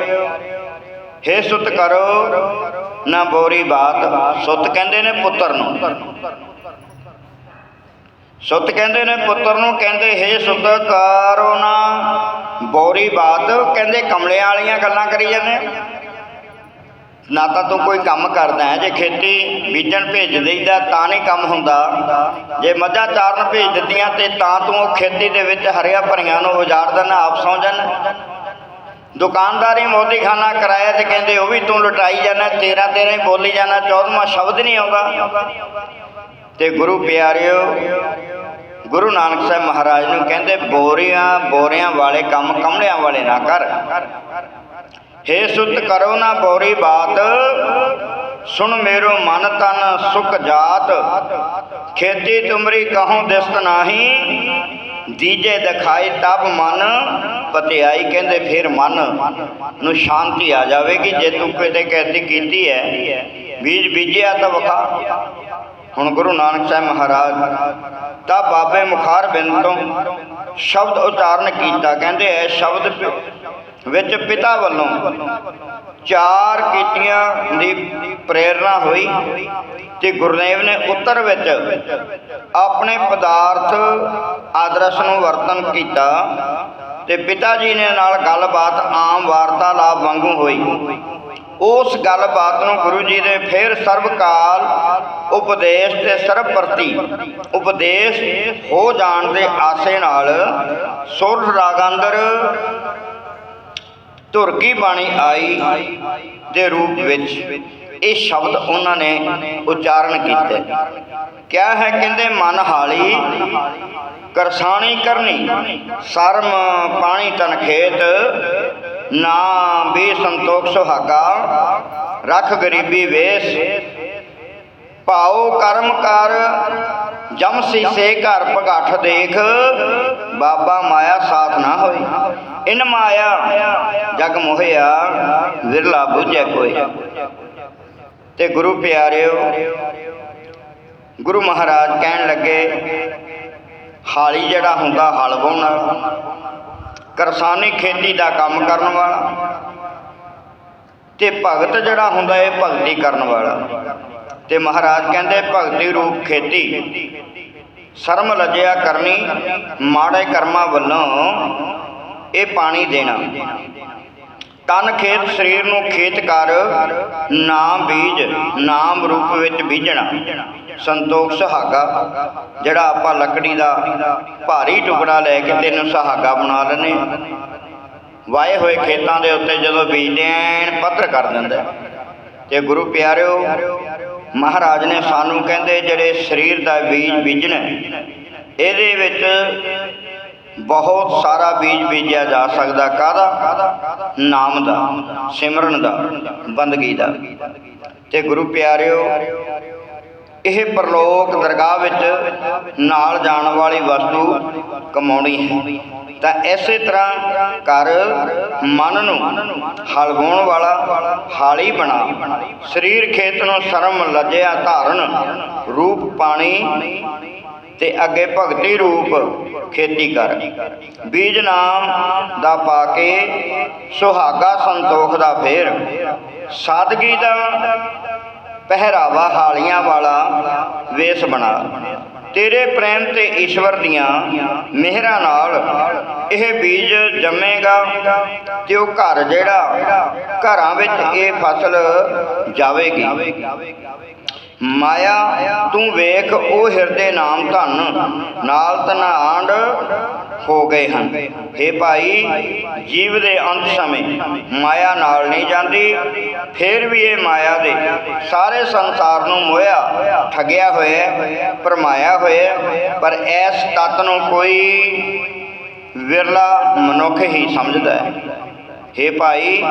ਹੇ ਸੁਤ ਕਰੋ, ਨਾ ਬੋਰੀ ਬਾਤ। ਸੁੱਤ ਕਹਿੰਦੇ ਨੇ ਪੁੱਤਰ ਨੂੰ। ਸੁੱਤ ਕਹਿੰਦੇ ਨੇ ਪੁੱਤਰ ਨੂੰ, ਕਹਿੰਦੇ ਹੇ ਸੁੱਤ ਕਰੋ ਨਾ ਬੋਰੀ ਬਾਤ। ਕਹਿੰਦੇ ਕਮਲਿਆਂ ਵਾਲੀਆਂ ਗੱਲਾਂ ਕਰੀ ਜਾਂਦੇ। ਨਾ ਤਾਂ ਤੂੰ ਕੋਈ ਕੰਮ ਕਰਦਾ ਹੈ, ਜੇ ਖੇਤੀ ਬੀਜਣ ਭੇਜ ਦੇਈਦਾ, ਤਾਂ ਨਹੀਂ ਕੰਮ ਹੁੰਦਾ। ਜੇ ਮੱਝਾਂ ਚਾਰਨ ਭੇਜ ਦਿੱਤੀਆਂ ਤੇ ਤਾਂ ਤੂੰ ਉਹ ਖੇਤੀ ਦੇ ਵਿੱਚ ਹਰਿਆ ਭਰੀਆਂ ਨੂੰ ਉਜਾੜ ਦੇਣਾ, ਆਪ ਸੌਂ ਜਾਣ। ਦੁਕਾਨਦਾਰੀ ਮੋਦੀ ਖਾਨਾ ਕਰਾਇਆ ਤੇ ਕਹਿੰਦੇ, ਉਹ ਵੀ ਤੂੰ ਲੁਟਾਈ ਜਾਣਾ, ਤੇਰਾ ਤੇਰਾ ਹੀ ਬੋਲੀ ਜਾਣਾ 14ਵਾਂ ਸ਼ਬਦ ਨਹੀਂ ਆਉਂਦਾ। ਤੇ ਗੁਰੂ ਪਿਆਰਿਓ, ਗੁਰੂ ਨਾਨਕ ਸਾਹਿਬ ਮਹਾਰਾਜ ਨੂੰ ਕਹਿੰਦੇ, ਬੋਰੀਆਂ, ਬੋਰਿਆਂ ਵਾਲੇ ਕੰਮ ਕਮਲਿਆਂ ਵਾਲੇ ਨਾ ਕਰ। ਹੇ ਸੁਤ ਕਰੋ ਨਾ ਬੋਰੀ ਬਾਤ, ਸੁਣ ਮੇਰੋ ਮਨ ਤਨ ਸੁਖ ਜਾਤ। ਖੇਤੀ ਤੁਮਰੀ ਕਹੂੰ ਦਿਸਤ ਨਾਹੀ ਦੀਜੇ ਦਿਖਾਈ ਤਬ ਮਨ, ਪਤਿਆਈ ਕਹਿੰਦੇ ਫਿਰ ਮਨ। ਨੂੰ ਸ਼ਾਂਤੀ ਆ ਜਾਵੇਗੀ ਜੇ ਤੂੰ ਕਿਤੇ ਕਹਿਤੀ ਕੀਤੀ ਹੈ ਬੀਜ ਬੀਜਿਆ ਤਾਂ ਵਖਾ ਹੁਣ ਗੁਰੂ ਨਾਨਕ ਸਾਹਿਬ ਮਹਾਰਾਜ, ਤਾਂ ਬਾਬੇ ਮੁਖਾਰ ਬਿੰਦ ਤੋਂ ਸ਼ਬਦ ਉਚਾਰਨ ਕੀਤਾ, ਕਹਿੰਦੇ ਐ ਸ਼ਬਦ ਵਿੱਚ ਪਿਤਾ ਵੱਲੋਂ ਚਾਰ ਕੀਤੀਆਂ ਦੀ ਪ੍ਰੇਰਣਾ ਹੋਈ ਤੇ ਗੁਰਦੇਵ ਨੇ ਉੱਤਰ ਵਿੱਚ ਆਪਣੇ ਪਦਾਰਥ ਆਦਰਸ਼ ਨੂੰ ਵਰਤਨ ਕੀਤਾ ਤੇ ਪਿਤਾ ਜੀ ਨੇ ਨਾਲ ਗੱਲਬਾਤ ਆਮ ਵਾਰਤਾਲਾਪ ਵਾਂਗੂ ਹੋਈ। ਉਸ ਗੱਲਬਾਤ ਨੂੰ ਗੁਰੂ ਜੀ ਨੇ ਫਿਰ ਸਰਵਕਾਲ ਉਪਦੇਸ਼ ਤੇ ਸਰਬ ਪ੍ਰਤੀ ਉਪਦੇਸ਼ ਹੋ ਜਾਣ ਦੇ ਆਸੇ ਨਾਲ ਸੁਰ ਰਾਗ ਅੰਦਰ ਧੁਰਕੀ ਬਾਣੀ ਆਈ ਦੇ ਰੂਪ ਵਿੱਚ ਇਹ ਸ਼ਬਦ ਉਹਨਾਂ ਨੇ ਉਚਾਰਨ ਕੀਤੇ। ਕਿਆ ਹੈ ਕਹਿੰਦੇ, ਮਨ ਹਾਲੀ ਕਰਸਾਣੀ ਕਰਨੀ, ਸ਼ਰਮ ਪਾਣੀ ਤਨ ਖੇਤ, ਨਾ ਵੀ ਸੰਤੋਖ ਸੁਹਾਗਾ, ਰੱਖ ਗਰੀਬੀ ਵੇਸ, ਭਾਉ ਕਰਮ ਕਰ, ਜਮ ਸੀਸੇ ਘਰ ਭਗਾਠ ਦੇਖ ਬਾਬਾ ਮਾਇਆ ਸਾਥ ਨਾ ਹੋਈ ਇਨ ਮਾਇਆ ਜਗ ਮੋਹਿਆ, ਵਿਰਲਾ ਬੁਝੈ ਕੋਈ ਤੇ ਗੁਰੂ ਪਿਆਰਿਓ, ਗੁਰੂ ਮਹਾਰਾਜ ਕਹਿਣ ਲੱਗੇ, ਹਾਲੀ ਜਿਹੜਾ ਹੁੰਦਾ ਹਲ ਵਾਹੁਣ ਵਾਲਾ, ਕਰਸਾਨੀ ਖੇਤੀ ਦਾ ਕੰਮ ਕਰਨ ਵਾਲਾ, ਤੇ ਭਗਤ ਜਿਹੜਾ ਹੁੰਦਾ ਇਹ ਭਗਤੀ ਕਰਨ ਵਾਲਾ। ਤੇ ਮਹਾਰਾਜ ਕਹਿੰਦੇ ਭਗਤੀ ਰੂਪ ਖੇਤੀ। ਸ਼ਰਮ ਲਜਿਆ ਕਰਨੀ ਮਾੜੇ ਕਰਮਾਂ ਵੱਲੋਂ ਇਹ ਪਾਣੀ ਦੇਣਾ। ਤਨ ਖੇਤ ਸਰੀਰ ਨੂੰ ਖੇਤ ਕਰ, ਨਾਮ ਬੀਜ, ਨਾਮ ਰੂਪ ਵਿੱਚ ਬੀਜਣਾ। ਸੰਤੋਖ ਸੁਹਾਗਾ, ਜਿਹੜਾ ਆਪਾਂ ਲੱਕੜੀ ਦਾ ਭਾਰੀ ਟੁਕੜਾ ਲੈ ਕੇ ਤੈਨੂੰ ਸੁਹਾਗਾ ਬਣਾ ਲੈਨੇ ਵਾਏ ਹੋਏ ਖੇਤਾਂ ਦੇ ਉੱਤੇ ਜਦੋਂ ਬੀਜਦੇ ਐਨ ਪੱਧਰ ਕਰ ਦਿੰਦਾ। ਤੇ ਗੁਰੂ ਪਿਆਰਿਓ ਮਹਾਰਾਜ ਨੇ ਸਾਨੂੰ ਕਹਿੰਦੇ ਜਿਹੜੇ ਸਰੀਰ ਦਾ ਬੀਜ ਬੀਜਣਾ ਇਹਦੇ ਵਿੱਚ ਬਹੁਤ ਸਾਰਾ ਬੀਜ ਬੀਜਿਆ ਜਾ ਸਕਦਾ। ਕਾਹਦਾ? ਨਾਮ ਦਾ, ਸਿਮਰਨ ਦਾ, ਬੰਦਗੀ ਦਾ। ਤੇ ਗੁਰੂ ਪਿਆਰਿਓ ਇਹ ਪ੍ਰਲੋਕ ਦਰਗਾਹ ਵਿੱਚ ਨਾਲ ਜਾਣ ਵਾਲੀ ਵਸਤੂ ਕਮਾਉਣੀ ਹੈ। ਤਾਂ ਇਸੇ ਤਰ੍ਹਾਂ ਕਰ ਮਨ ਨੂੰ ਹਲਵਾਉਣ ਵਾਲਾ, ਹਾਲੀ ਬਣਾ, ਸਰੀਰ ਖੇਤ ਨੂੰ ਸ਼ਰਮ, ਲੱਜਿਆ ਧਾਰਨ, ਰੂਪ ਪਾਣੀ ਤੇ ਅੱਗੇ ਭਗਤੀ ਰੂਪ ਖੇਤੀ ਕਰ। ਬੀਜ ਨਾਮ ਦਾ ਪਾ ਕੇ ਸੁਹਾਗਾ ਸੰਤੋਖ ਦਾ ਫੇਰ। ਸਾਦਗੀ ਦਾ ਪਹਿਰਾਵਾ ਹਾਲੀਆਂ ਵਾਲਾ ਵੇਸ ਬਣਾ। ਤੇਰੇ ਪ੍ਰੇਮ ਤੇ ਈਸ਼ਵਰ ਦੀਆਂ ਮਿਹਰਾਂ ਨਾਲ ਇਹ ਬੀਜ ਜੰਮੇਗਾ ਤੇ ਉਹ ਘਰ ਜਿਹੜਾ ਘਰਾਂ ਵਿੱਚ ਇਹ ਫਸਲ ਜਾਵੇਗੀ। ਮਾਇਆ ਤੂੰ ਵੇਖ ਉਹ ਹਿਰਦੇ ਨਾਮ ਧਨ ਨਾਲ ਤਨਾਂਡ ਹੋ ਗਏ ਹਨ। हे ਭਾਈ ਜੀਵ ਦੇ ਅੰਤ ਸਮੇਂ ਮਾਇਆ ਨਾਲ ਨਹੀਂ ਜਾਂਦੀ ਫਿਰ ਵੀ ਇਹ ਮਾਇਆ ਦੇ ਸਾਰੇ ਸੰਸਾਰ ਨੂੰ ਮੋਇਆ ਠੱਗਿਆ ਹੋਇਆ ਹੈ, ਭਰਮਾਇਆ ਹੋਇਆ ਪਰ ਇਸ ਤਤ ਨੂੰ ਕੋਈ ਵਿਰਲਾ ਮਨੁੱਖ ਹੀ ਸਮਝਦਾ ਹੈ। ਹੇ ਭਾਈ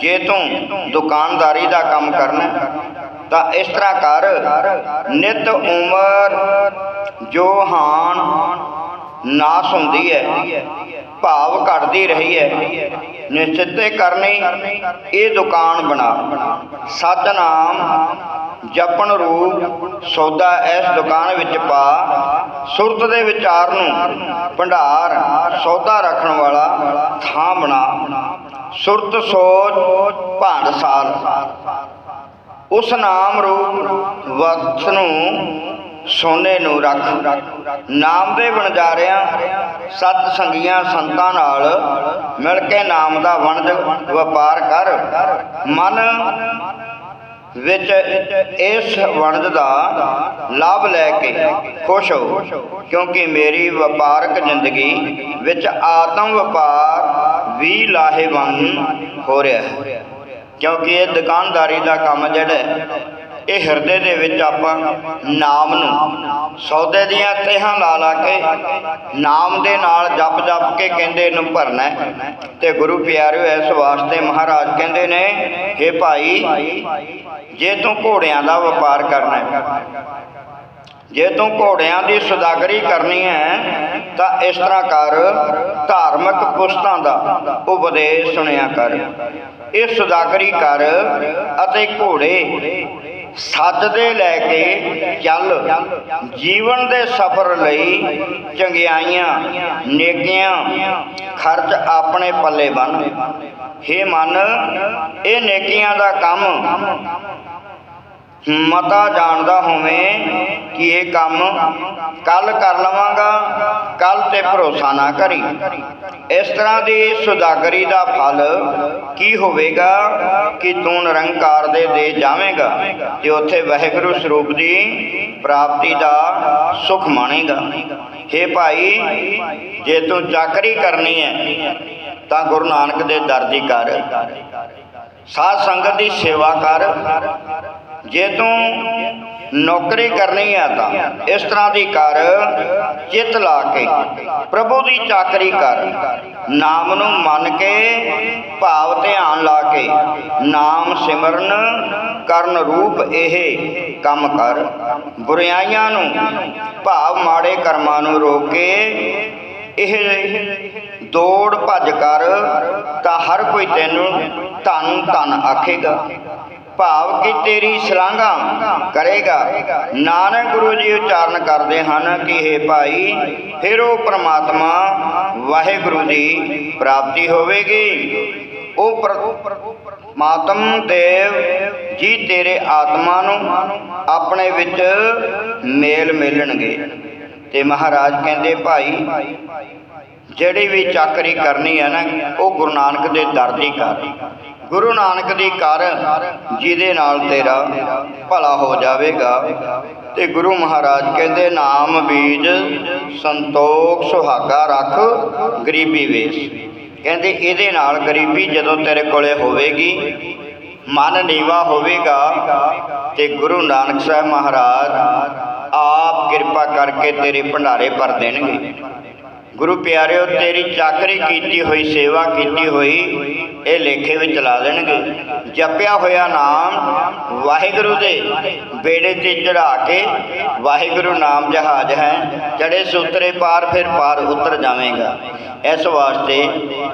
ਜੇ ਤੂੰ ਦੁਕਾਨਦਾਰੀ ਦਾ ਕੰਮ ਕਰਨਾ ਤਾਂ ਇਸ ਤਰ੍ਹਾਂ ਕਰ। ਨਿਤ ਉਮਰ ਜੋ ਹਾਨ ਨਾਸ ਹੁੰਦੀ ਹੈ, ਭਾਵ ਘਟਦੀ ਰਹੀ ਹੈ, ਨਿਸ਼ਚਿਤੇ ਕਰਨੀ, ਇਹ ਦੁਕਾਨ ਬਣਾ। ਸਤਨਾਮ ਜਪਣ ਰੂਪ ਸੌਦਾ ਇਸ ਦੁਕਾਨ ਵਿੱਚ ਪਾ। ਸੁਰਤ ਦੇ ਵਿਚਾਰ ਨੂੰ ਭੰਡਾਰ, ਸੌਦਾ ਰੱਖਣ ਵਾਲਾ ਥਾਂ ਬਣਾ। ਸੁਰਤ ਸੋਚ ਭਾਂਡ ਸਾਲ ਉਸ ਨਾਮ ਰੂਪ ਵਕਤ ਨੂੰ ਸੋਨੇ ਨੂੰ ਰੱਖ। ਨਾਮ ਦੇ ਵਣਜਾਰਿਆਂ, ਸਤ ਸੰਗੀਆਂ, ਸੰਤਾਂ ਨਾਲ ਮਿਲ ਕੇ ਨਾਮ ਦਾ ਵਣਜ ਵਪਾਰ ਕਰ। ਮਨ ਵਿੱਚ ਇਸ ਵਣਜ ਦਾ ਲਾਭ ਲੈ ਕੇ ਖੁਸ਼ ਹੋ, ਕਿਉਂਕਿ ਮੇਰੀ ਵਪਾਰਕ ਜ਼ਿੰਦਗੀ ਵਿੱਚ ਆਤਮ ਵਪਾਰ ਵੀ ਲਾਹੇਵੰਦ ਹੋ ਰਿਹਾ ਹੈ। ਕਿਉਂਕਿ ਇਹ ਦੁਕਾਨਦਾਰੀ ਦਾ ਕੰਮ ਜਿਹੜਾ ਇਹ ਹਿਰਦੇ ਦੇ ਵਿੱਚ ਆਪਾਂ ਨਾਮ ਨੂੰ ਸੌਦੇ ਦੀਆਂ ਤਹਾਂ ਲਾ ਲਾ ਕੇ ਨਾਮ ਦੇ ਨਾਲ ਜਪ ਜਪ ਕੇ ਕਹਿੰਦੇ ਇਹਨੂੰ ਭਰਨਾ ਹੈ। ਤੇ ਗੁਰੂ ਪਿਆਰਿਓ, ਇਸ ਵਾਸਤੇ ਮਹਾਰਾਜ ਕਹਿੰਦੇ ਨੇ हे ਭਾਈ, ਜੇ ਤੂੰ ਘੋੜਿਆਂ ਦਾ ਵਪਾਰ ਕਰਨਾ ਹੈ, ਜੇ ਤੂੰ ਘੋੜਿਆਂ ਦੀ ਸੌਦਾਗਰੀ ਕਰਨੀ ਹੈ, ਤਾਂ ਇਸ ਤਰ੍ਹਾਂ ਕਰ, ਧਾਰਮਿਕ ਪੁਸਤਾਂ ਦਾ ਉਪਦੇਸ਼ ਸੁਣਿਆ ਕਰ ਇਹ ਸੁਦਾਗਰੀ ਕਰ ਅਤੇ ਘੋੜੇ ਸੱਜਦੇ ਲੈ ਕੇ ਚੱਲ। ਜੀਵਨ ਦੇ ਸਫ਼ਰ ਲਈ ਚੰਗਿਆਈਆਂ, ਨੇਕੀਆਂ, ਖਰਚ ਆਪਣੇ ਪੱਲੇ ਬੰਨ। ਹੇ ਮਨ, ਇਹ ਨੇਕੀਆਂ ਦਾ ਕੰਮ ਮਤਾ ਜਾਣਦਾ ਹੋਵੇਂ ਕਿ ਇਹ ਕੰਮ ਕੱਲ ਕਰ ਲਵਾਂਗਾ, ਕੱਲ ਤੇ ਭਰੋਸਾ ਨਾ ਕਰੀ। ਇਸ ਤਰ੍ਹਾਂ ਦੀ ਸੁਦਾਗਰੀ ਦਾ ਫਲ ਕੀ ਹੋਵੇਗਾ ਕਿ ਤੂੰ ਨਿਰੰਕਾਰ ਦੇ ਦੇ ਜਾਵੇਂਗਾ ਤੇ ਉੱਥੇ ਵਾਹਿਗੁਰੂ ਸਰੂਪ ਦੀ ਪ੍ਰਾਪਤੀ ਦਾ ਸੁਖ ਮਾਣੇਗਾ। ਹੇ ਭਾਈ, ਜੇ ਤੂੰ ਚਾਕਰੀ ਕਰਨੀ ਹੈ, ਤਾਂ ਗੁਰੂ ਨਾਨਕ ਦੇ ਦਰ ਦੀ ਕਰ। ਸਾਧ ਸੰਗਤ ਦੀ ਸੇਵਾ ਕਰ। ਜੇ ਤੂੰ ਨੌਕਰੀ ਕਰਨੀ ਹੈ ਤਾਂ ਇਸ ਤਰ੍ਹਾਂ ਦੀ ਕਰ, ਚਿੱਤ ਲਾ ਕੇ, ਪ੍ਰਭੂ ਦੀ ਚਾਕਰੀ ਕਰ, ਨਾਮ ਨੂੰ ਮੰਨ ਕੇ, ਭਾਵ ਧਿਆਨ ਲਾ ਕੇ, ਨਾਮ ਸਿਮਰਨ ਕਰਨ ਰੂਪ ਇਹ ਕੰਮ ਕਰ। ਬੁਰਾਈਆਂ ਨੂੰ ਭਾਵ ਮਾੜੇ ਕਰਮਾਂ ਨੂੰ ਰੋਕ ਕੇ ਇਹ ਦੌੜ ਭੱਜ ਕਰ ਤਾਂ ਹਰ ਕੋਈ ਤੈਨੂੰ ਧੰਨ ਧੰਨ ਆਖੇਗਾ। ਭਾਵ ਕਿ ਤੇਰੀ ਸ਼ਲਾਘਾ ਕਰੇਗਾ। ਨਾਨਕ ਗੁਰੂ ਜੀ ਉਚਾਰਨ ਕਰਦੇ ਹਨ ਕਿ हे ਭਾਈ ਫਿਰ ਉਹ ਪ੍ਰਮਾਤਮਾ ਵਾਹਿਗੁਰੂ ਦੀ ਪ੍ਰਾਪਤੀ ਹੋਵੇਗੀ। ਉਹ ਮਾਤਮ ਦੇਵ ਜੀ ਤੇਰੇ ਆਤਮਾ ਨੂੰ ਆਪਣੇ ਵਿੱਚ ਮੇਲ ਮਿਲਣਗੇ। ਤੇ ਮਹਾਰਾਜ ਕਹਿੰਦੇ ਭਾਈ ਜਿਹੜੀ ਵੀ ਚਾਕਰੀ ਕਰਨੀ ਹੈ ਨਾ ਉਹ ਗੁਰੂ ਨਾਨਕ ਦੇ ਦਰ ਦੀ ਕਰ। ਗੁਰੂ ਨਾਨਕ ਦੀ ਕਰ, ਜਿਹਦੇ ਨਾਲ ਤੇਰਾ ਭਲਾ ਹੋ ਜਾਵੇਗਾ। ਤੇ ਗੁਰੂ ਮਹਾਰਾਜ ਕਹਿੰਦੇ, ਨਾਮ ਬੀਜ ਸੰਤੋਖ ਸੁਹਾਗਾ ਰੱਖ, ਗਰੀਬੀ ਵੇਸ। ਕਹਿੰਦੇ, ਇਹਦੇ ਨਾਲ ਗਰੀਬੀ ਜਦੋਂ ਤੇਰੇ ਕੋਲੇ ਹੋਵੇਗੀ, ਮਨ ਨੀਵਾ ਹੋਵੇਗਾ ਤੇ ਗੁਰੂ ਨਾਨਕ ਸਾਹਿਬ ਮਹਾਰਾਜ ਆਪ ਕਿਰਪਾ ਕਰਕੇ ਤੇਰੇ ਭੰਡਾਰੇ ਭਰ ਦੇਣਗੇ। ਗੁਰੂ ਪਿਆਰਿਓ, ਤੇਰੀ ਚਾਕਰੀ ਕੀਤੀ ਹੋਈ, ਸੇਵਾ ਕੀਤੀ ਹੋਈ, ਇਹ ਲੇਖੇ ਵਿੱਚ ਲਾ ਦੇਣਗੇ। ਜਪਿਆ ਹੋਇਆ ਨਾਮ ਵਾਹਿਗੁਰੂ ਦੇ ਬੇੜੇ ਤੇ ਚੜਾ ਕੇ ਵਾਹਿਗੁਰੂ ਨਾਮ ਜਹਾਜ਼ ਹੈ। ਚੜੇ ਸੁਤਰੇ ਪਾਰ ਫਿਰ ਪਾਰ ਉਤਰ ਜਾਵੇਗਾ। ਇਸ ਵਾਸਤੇ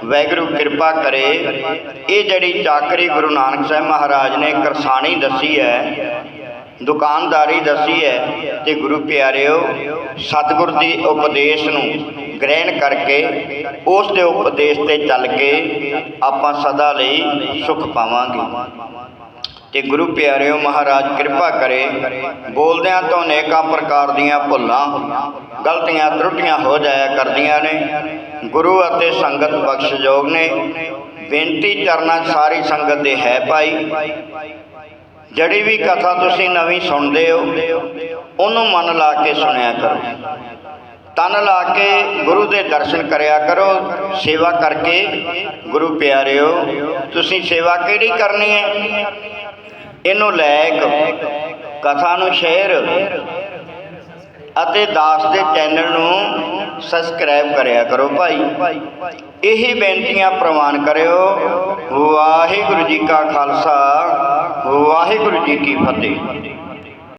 ਵਾਹਿਗੁਰੂ ਕਿਰਪਾ ਕਰੇ। ਇਹ ਜਿਹੜੀ ਚਾਕਰੀ ਗੁਰੂ ਨਾਨਕ ਸਾਹਿਬ ਮਹਾਰਾਜ ਨੇ ਕਰਸਾਣੀ ਦੱਸੀ ਹੈ ਦੁਕਾਨਦਾਰੀ ਦੱਸੀ ਹੈ ਤੇ ਗੁਰੂ ਪਿਆਰਿਓ, ਸਤਿਗੁਰ ਦੇ ਉਪਦੇਸ਼ ਨੂੰ ਗ੍ਰਹਿਣ ਕਰਕੇ ਉਸ ਦੇ ਉਪਦੇਸ਼ ਤੇ ਚੱਲ ਕੇ ਆਪਾਂ ਸਦਾ ਲਈ ਸੁਖ ਪਾਵਾਂਗੇ। ਤੇ ਗੁਰੂ ਪਿਆਰਿਓ ਮਹਾਰਾਜ ਕਿਰਪਾ ਕਰੇ, ਬੋਲਦਿਆਂ ਤੋਂ ਅਨੇਕਾਂ ਪ੍ਰਕਾਰ ਦੀਆਂ ਭੁੱਲਾਂ, ਗਲਤੀਆਂ ਤਰੁੱਟੀਆਂ ਹੋ ਜਾਇਆ ਕਰਦੀਆਂ ਨੇ। ਗੁਰੂ ਅਤੇ ਸੰਗਤ ਬਖਸ਼ਯੋਗ ਨੇ। ਬੇਨਤੀ ਚਰਨਾਂ ਸਾਰੀ ਸੰਗਤ ਦੇ ਹੈ ਭਾਈ। ਜਿਹੜੀ ਵੀ ਕਥਾ ਤੁਸੀਂ ਨਵੀਂ ਸੁਣਦੇ ਹੋ, ਉਹਨੂੰ ਮਨ ਲਾ ਕੇ ਸੁਣਿਆ ਕਰੋ। ਤਨ ਲਾ ਕੇ ਗੁਰੂ ਦੇ ਦਰਸ਼ਨ ਕਰਿਆ ਕਰੋ। ਸੇਵਾ ਕਰਕੇ ਗੁਰੂ ਪਿਆਰਿਓ, ਤੁਸੀਂ ਸੇਵਾ ਕਿਹੜੀ ਕਰਨੀ ਹੈ? ਇਹਨੂੰ ਲਾਇਕ ਕਥਾ ਨੂੰ ਸ਼ੇਅਰ ਅਤੇ ਦਾਸ ਦੇ ਚੈਨਲ ਨੂੰ ਸਬਸਕ੍ਰਾਈਬ ਕਰਿਆ ਕਰੋ ਭਾਈ। ਇਹੀ ਬੇਨਤੀਆਂ ਪ੍ਰਵਾਨ ਕਰਿਓ। ਵਾਹਿਗੁਰੂ ਜੀ ਕਾ ਖਾਲਸਾ, ਵਾਹਿਗੁਰੂ ਜੀ ਕੀ ਫਤਿਹ।